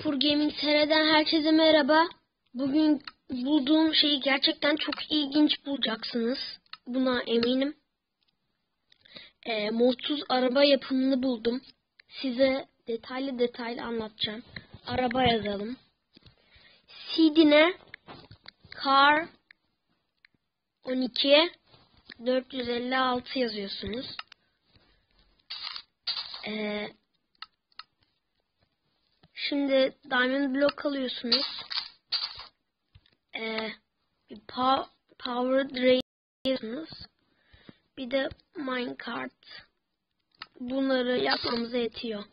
Pur Gaming TR'den herkese merhaba. Bugün bulduğum şeyi gerçekten çok ilginç bulacaksınız. Buna eminim. E, modsuz araba yapımını buldum. Size detaylı detaylı anlatacağım. Araba yazalım. CD'ne Car 12 456 yazıyorsunuz. Eee Şimdi diamond block alıyorsunuz. Ee, bir pow powered ray alıyorsunuz. Bir de minecart. Bunları yapmamıza yetiyor.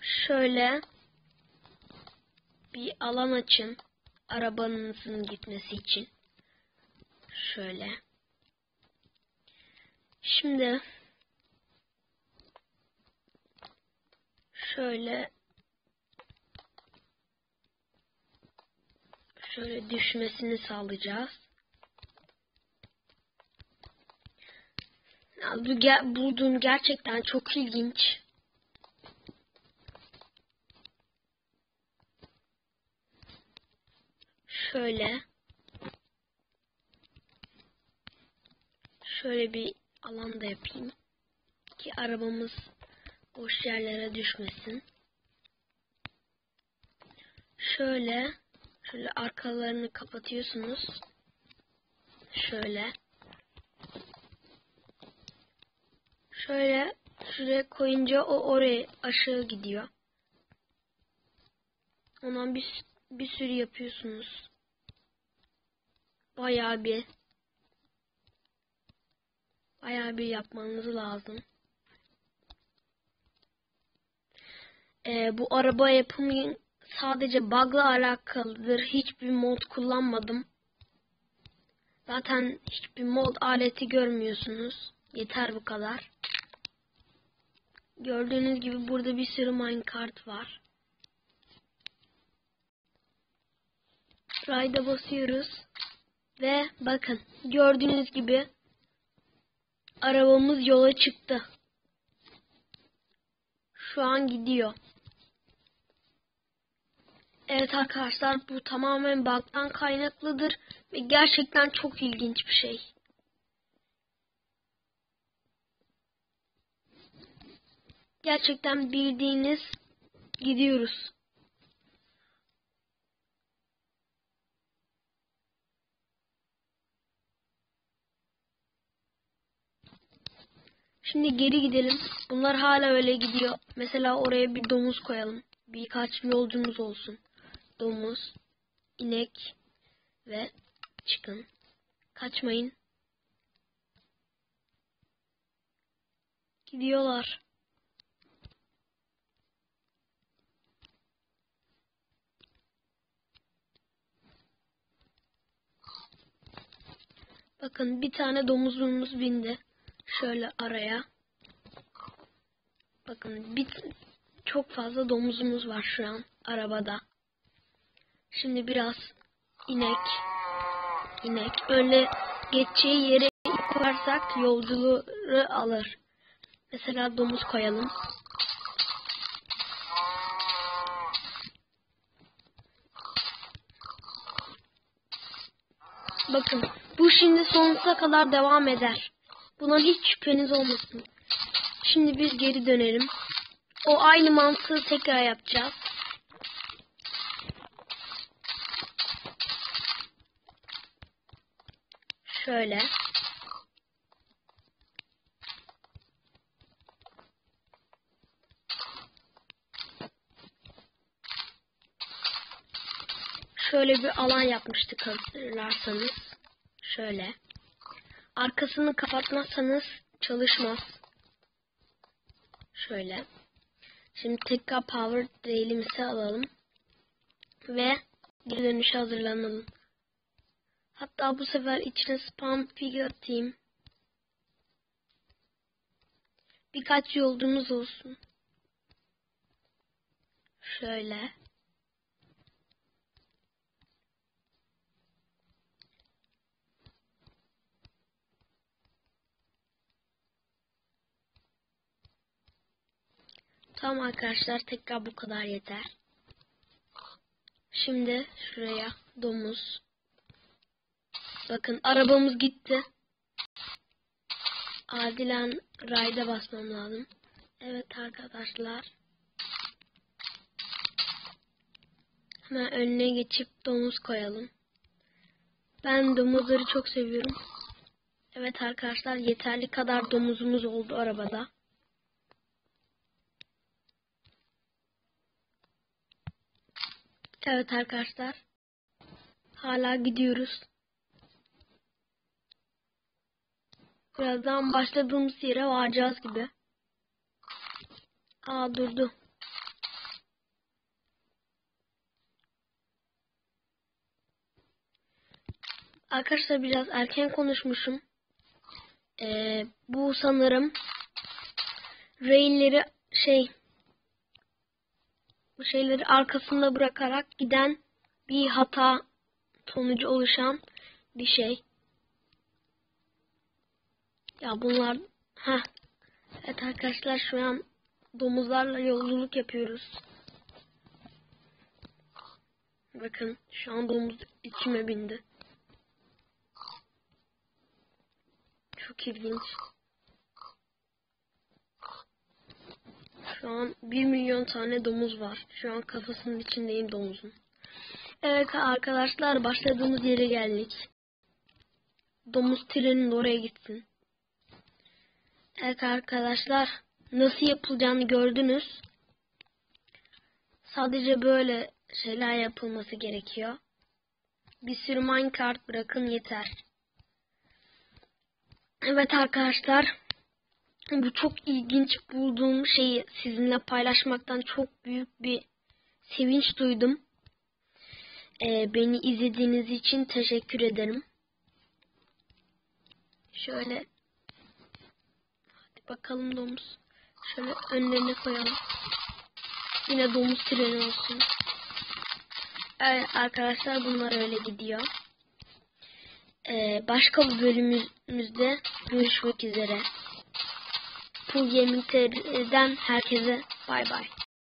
Şöyle bir alan açın. Arabanızın gitmesi için. Şöyle. Şimdi şöyle şöyle düşmesini sağlayacağız. Ya, bu ger bulduğum gerçekten çok ilginç. Şöyle şöyle bir alan da yapayım ki arabamız boş yerlere düşmesin. Şöyle Şöyle arkalarını kapatıyorsunuz. Şöyle. Şöyle şuraya koyunca o oraya aşağı gidiyor. Ondan bir, bir sürü yapıyorsunuz. Bayağı bir bayağı bir yapmanız lazım. Ee, bu araba yapımı sadece bug'la alakalıdır. Hiçbir mod kullanmadım. Zaten hiçbir mod aleti görmüyorsunuz. Yeter bu kadar. Gördüğünüz gibi burada bir sürü minecart var. Ride'a basıyoruz. Ve bakın gördüğünüz gibi arabamız yola çıktı. Şu an gidiyor. Evet arkadaşlar bu tamamen bug'dan kaynaklıdır ve gerçekten çok ilginç bir şey. Gerçekten bildiğiniz gidiyoruz. Şimdi geri gidelim. Bunlar hala öyle gidiyor. Mesela oraya bir domuz koyalım. Birkaç yolcumuz olsun domuz, inek ve çıkın. Kaçmayın. Gidiyorlar. Bakın bir tane domuzumuz bindi. Şöyle araya. Bakın bir, çok fazla domuzumuz var şu an arabada. Şimdi biraz inek inek öyle geçeceği yere koyarsak yolculuğu alır. Mesela domuz koyalım. Bakın bu şimdi sonsuza kadar devam eder. Buna hiç şüpheniz olmasın. Şimdi biz geri dönelim. O aynı mantığı tekrar yapacağız. Şöyle. Şöyle bir alan yapmıştık hatırlarsanız. Şöyle. Arkasını kapatmazsanız çalışmaz. Şöyle. Şimdi tekrar power rail'imizi alalım. Ve geri dönüşe hazırlanalım. Hatta bu sefer içine spam figure atayım. Birkaç yolcumuz olsun. Şöyle. Tamam arkadaşlar tekrar bu kadar yeter. Şimdi şuraya domuz. Bakın arabamız gitti. Acilen rayda basmam lazım. Evet arkadaşlar. Hemen önüne geçip domuz koyalım. Ben domuzları çok seviyorum. Evet arkadaşlar yeterli kadar domuzumuz oldu arabada. Evet arkadaşlar. Hala gidiyoruz. Birazdan başladığımız yere varacağız gibi. Aa durdu. Arkadaşlar biraz erken konuşmuşum. Ee, bu sanırım railleri şey bu şeyleri arkasında bırakarak giden bir hata sonucu oluşan bir şey. Ya bunlar ha Evet arkadaşlar şu an domuzlarla yolculuk yapıyoruz. Bakın şu an domuz içime bindi. Çok ilginç. Şu an 1 milyon tane domuz var. Şu an kafasının içindeyim domuzun. Evet arkadaşlar başladığımız yere geldik. Domuz trenin oraya gitsin. Evet arkadaşlar nasıl yapılacağını gördünüz. Sadece böyle şeyler yapılması gerekiyor. Bir sürü minecart bırakın yeter. Evet arkadaşlar bu çok ilginç bulduğum şeyi sizinle paylaşmaktan çok büyük bir sevinç duydum. Ee, beni izlediğiniz için teşekkür ederim. Şöyle bakalım domuz. Şöyle önlerine koyalım. Yine domuz treni olsun. Evet arkadaşlar bunlar öyle gidiyor. Ee, başka bir bölümümüzde görüşmek üzere. Full Gaming TR'den herkese bay bay.